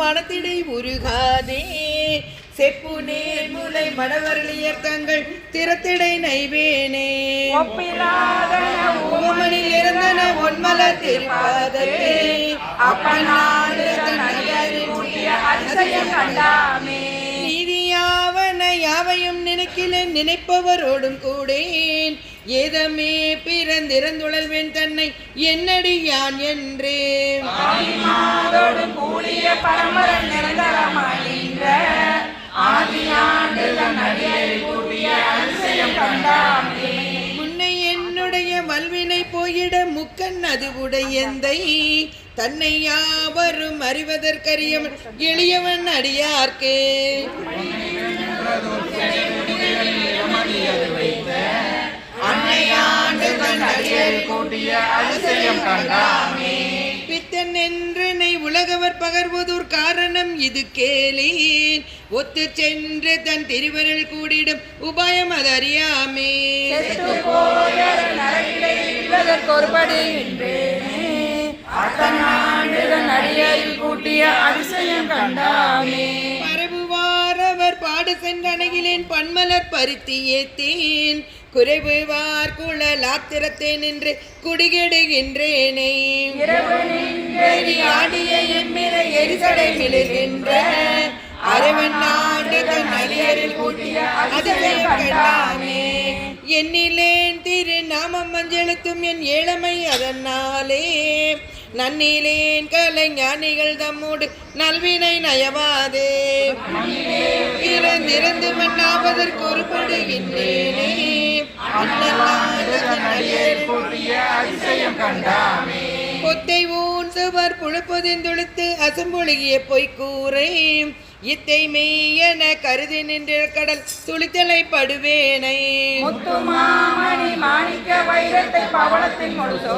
மனத்திடை உருகாதே. செப்பு நேர் முலை மடவரளியர் தங்கள் திறத்திடை நைவேனே. உமனில் இருந்தன ஒன்மல திருப்பாதத்தே. அப்பனாடு நீதியாவன யாவையும் நினைக்கிலேன் நினைப்பவரோடும் கூடேன். ஏதமே பிறந்திறந்துழல்வேன் தன்னை என்னடி யான் என்றேன் பரமரன் அடியை அதிசயம் கண்டாமே. முன்னை என்னுடைய மல்வினை போயிட முக்கன் அது உடையந்தை தன்னை யாவரும் அறிவதற்கரியவன் எளியவன் அடியார்க்கே. அன்னையாண்டு தன் அடியேறி கூடிய அதிசயம் கண்டாமே. இது கேளீன் ஒத்து சென்று தன் திருவருள் கூடிடும் உபாயம் அது அறியாமே. கூட்டிய பரவுவாரவர் பாடு சென்றணையிலேன் பன்மலர் பருத்தி ஏத்தேன். குறைவுவார் குழலாத்திரத்தே நின்று குடிகெடுகின்றேனே. ஆடிய எம்மிரை எரிசடை மிளிர்கின்ற. அரவன் நாடு தன் அடியரில் கூட்டிய அதிசயம் கண்டாமே எண்ணிலேன் திரு நாமம் என் ஏழமை அதனாலே நன்னிலேன் கலைஞானிகள் தம்மோடு நல்வினை நயவாதே. திறந்து மண்ணாவதற்கு ஒரு அண்ணலாடு தன் கண்டாமே. கொத்தை ஊன் சுவர் புழுப்பொதிந்துழுத்து அசம்பொழுகிய பொய்க்கூரை இத்தை மெய்யென கருதி நின்ற கடல் துளித்தலை படுவேனை. முத்துமாமணி மாணிக்க வைரத்தை பவளத்தின் முழுதோ